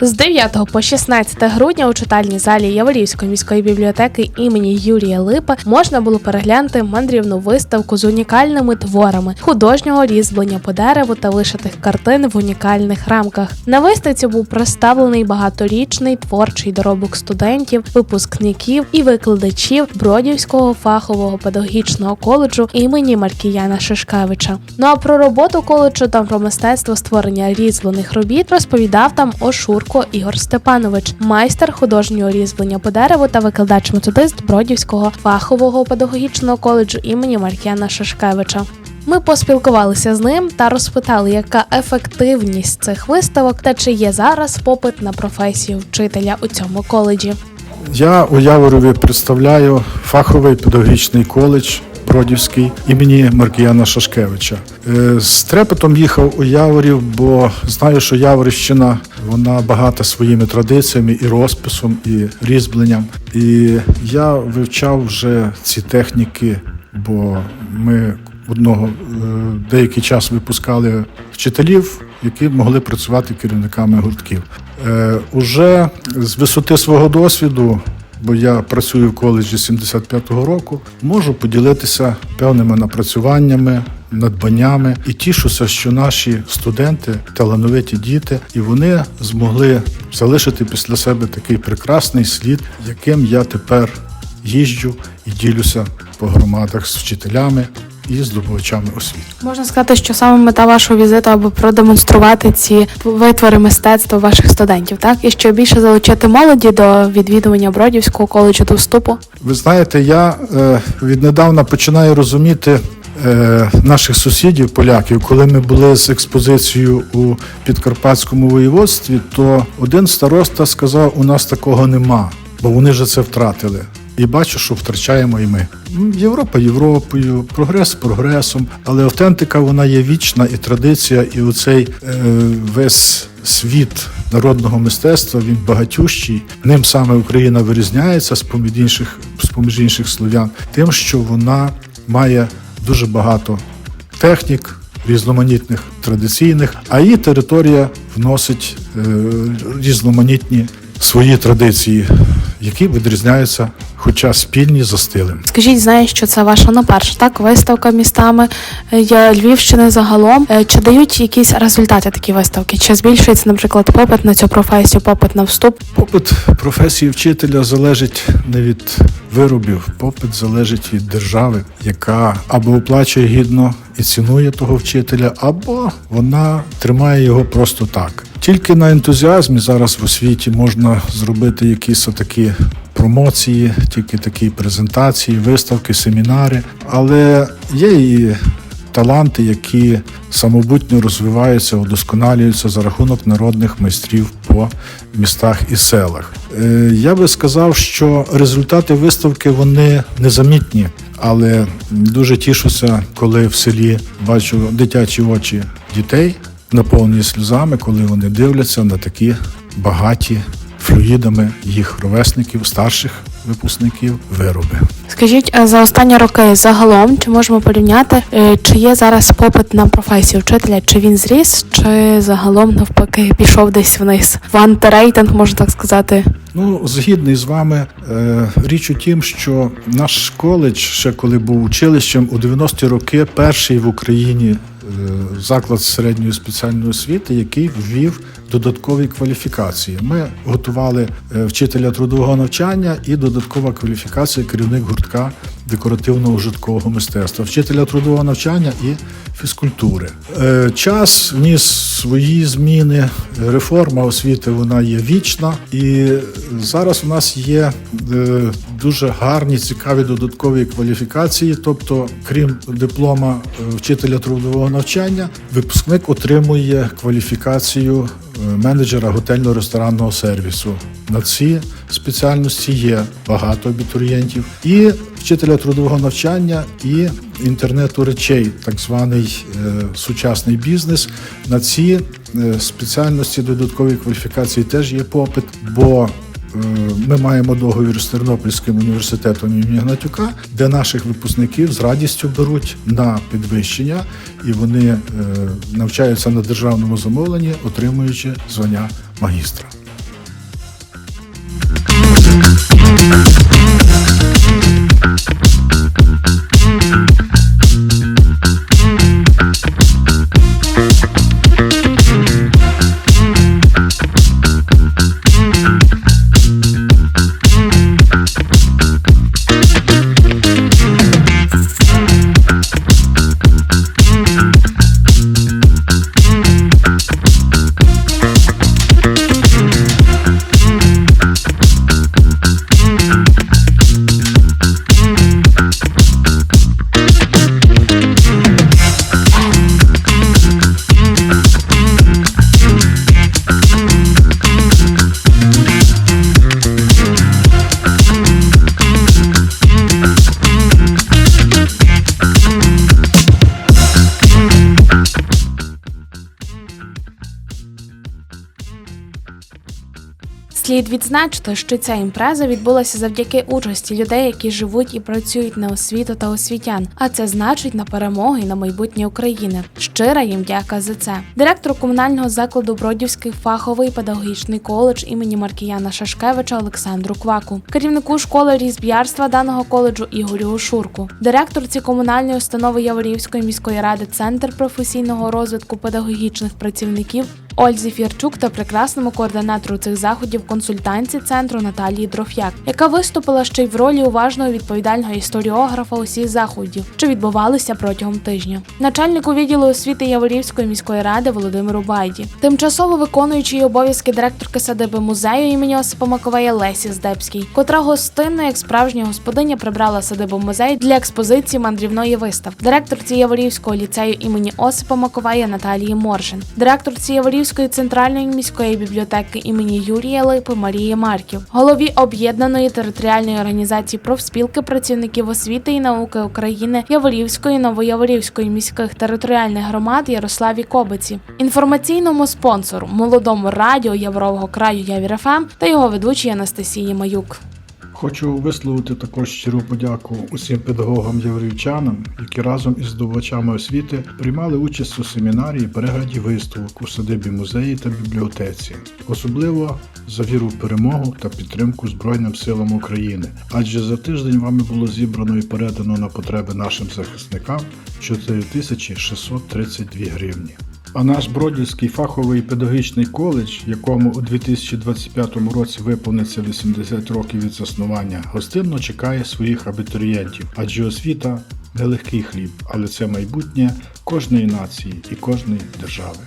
З 9 по 16 грудня у читальній залі Яворівської міської бібліотеки імені Юрія Липа можна було переглянути мандрівну виставку з унікальними творами художнього різьблення по дереву та вишитих картин в унікальних рамках. На виставці був представлений багаторічний творчий доробок студентів, випускників і викладачів Бродівського фахового педагогічного коледжу імені Маркіяна Шишкевича. Ну а про роботу коледжу та про мистецтво створення різьблених робіт розповідав там Ошурко Ігор Степанович, майстер художнього різьблення по дереву та викладач-методист Бродівського фахового педагогічного коледжу імені Маркіяна Шишкевича. Ми поспілкувалися з ним та розпитали, яка ефективність цих виставок та чи є зараз попит на професію вчителя у цьому коледжі. Я у Яворові представляю фаховий педагогічний коледж Бродівський імені Маркіяна Шашкевича. Е, З трепетом їхав у Яворів, бо знаю, що Яворівщина вона багата своїми традиціями і розписом, і різьбленням. І я вивчав вже ці техніки, бо ми одного е, деякий час випускали вчителів, які могли працювати керівниками гуртків. Е, Уже з висоти свого досвіду, бо я працюю в коледжі 75-го року, можу поділитися певними напрацюваннями. Надбаннями і тішуся, що наші студенти талановиті діти, і вони змогли залишити після себе такий прекрасний слід, яким я тепер їжджу і ділюся по громадах з вчителями і здобувачами освіти. Можна сказати, що саме мета вашого візиту, аби продемонструвати ці витвори мистецтва ваших студентів, так і ще більше залучити молоді до відвідування Бродівського коледжу до вступу. Ви знаєте, я е, віднедавна починаю розуміти е, наших сусідів, поляків, коли ми були з експозицією у Підкарпатському воєводстві, то один староста сказав: у нас такого нема, бо вони вже це втратили. І бачу, що втрачаємо і ми. Європа Європою, прогрес прогресом, але автентика вона є вічна і традиція, і оцей е, весь світ народного мистецтва він багатющий. Ним саме Україна вирізняється з поміж інших, з поміж інших слов'ян, тим, що вона має дуже багато технік. Різноманітних традиційних, а її територія вносить е, різноманітні свої традиції, які відрізняються, хоча спільні за стилем. Скажіть, знаю, що це ваша не перша так виставка містами е, є Львівщини загалом. Е, Чи дають якісь результати такі виставки? Чи збільшується, наприклад, попит на цю професію, попит на вступ? Попит професії вчителя залежить не від виробів, попит залежить від держави, яка або оплачує гідно і цінує того вчителя, або вона тримає його просто так. Тільки на ентузіазмі зараз в освіті можна зробити якісь такі промоції, тільки такі презентації, виставки, семінари, але є і таланти, які самобутньо розвиваються, удосконалюються за рахунок народних майстрів по містах і селах. Е, Я би сказав, що результати виставки вони незамітні, але дуже тішуся, коли в селі бачу дитячі очі дітей, наповнені сльозами, коли вони дивляться на такі багаті флюїдами їх ровесників, старших випускників вироби. Скажіть, а за останні роки загалом чи можемо порівняти, е, чи є зараз попит на професію вчителя? Чи він зріс, чи загалом навпаки пішов десь вниз? В антирейтинг, можна так сказати. Ну, згідний з вами, е, річ у тім, що наш коледж, ще коли був училищем, у 90-ті роки перший в Україні заклад середньої спеціальної освіти, який ввів додаткові кваліфікації. Ми готували е, вчителя трудового навчання і додаткова кваліфікація керівник гуртка декоративного житкового мистецтва, вчителя трудового навчання і фізкультури. Е, Час вніс свої зміни. Реформа освіти вона є вічна, і зараз у нас є е, дуже гарні, цікаві додаткові кваліфікації. Тобто, крім диплома е, вчителя трудового навчання, випускник отримує кваліфікацію е, менеджера готельно-ресторанного сервісу. На ці спеціальності є багато абітурієнтів і вчителя трудового навчання і інтернету речей, так званий е, сучасний бізнес. На ці е, спеціальності додаткові кваліфікації теж є попит, бо е, ми маємо договір з Тернопільським університетом імені Гнатюка, де наших випускників з радістю беруть на підвищення, і вони навчаються на державному замовленні, отримуючи звання магістра. Слід відзначити, що ця імпреза відбулася завдяки участі людей, які живуть і працюють на освіту та освітян. А це значить на перемоги і на майбутнє України. Щира їм дяка за це. Директор комунального закладу Бродівський фаховий педагогічний коледж імені Маркіяна Шашкевича Олександру Кваку, керівнику школи різб'ярства даного коледжу Ігорю Ошурку, директорці комунальної установи Яворівської міської ради Центр професійного розвитку педагогічних працівників Ользі Фірчук та прекрасному координатору цих заходів консультанці центру Наталії Дроф'як, яка виступила ще й в ролі уважного відповідального історіографа усіх заходів, що відбувалися протягом тижня. Начальнику відділу освіти Яворівської міської ради Володимиру Байді, тимчасово виконуючий обов'язки директорки садиби музею імені Осипа Маковея Лесі Здебській, котра гостинно, як справжня господиня, прибрала садибу музей для експозиції мандрівної виставки, директорці Яворівського ліцею імені Осипа Маковея Наталії Моршин, директорці Яворівської центральної міської бібліотеки імені Юрія Липи Марії Марків, голові об'єднаної територіальної організації профспілки працівників освіти і науки України Яворівської Новояворівської міських територіальних громад Ярославі Кобиці, інформаційному спонсору молодому радіо Яврового краю Явір.ФМ та його ведучій Анастасії Маюк. Хочу висловити також щиру подяку усім педагогам єврейчанам, які разом із здобувачами освіти приймали участь у семінарі і перегляді виставок у садибі музеї та бібліотеці, особливо за віру в перемогу та підтримку Збройним силам України. Адже за тиждень вами було зібрано і передано на потреби нашим захисникам 4632 гривні. А наш Бродівський фаховий педагогічний коледж, якому у 2025 році виповниться 80 років від заснування, гостинно чекає своїх абітурієнтів, адже освіта нелегкий хліб, але це майбутнє кожної нації і кожної держави.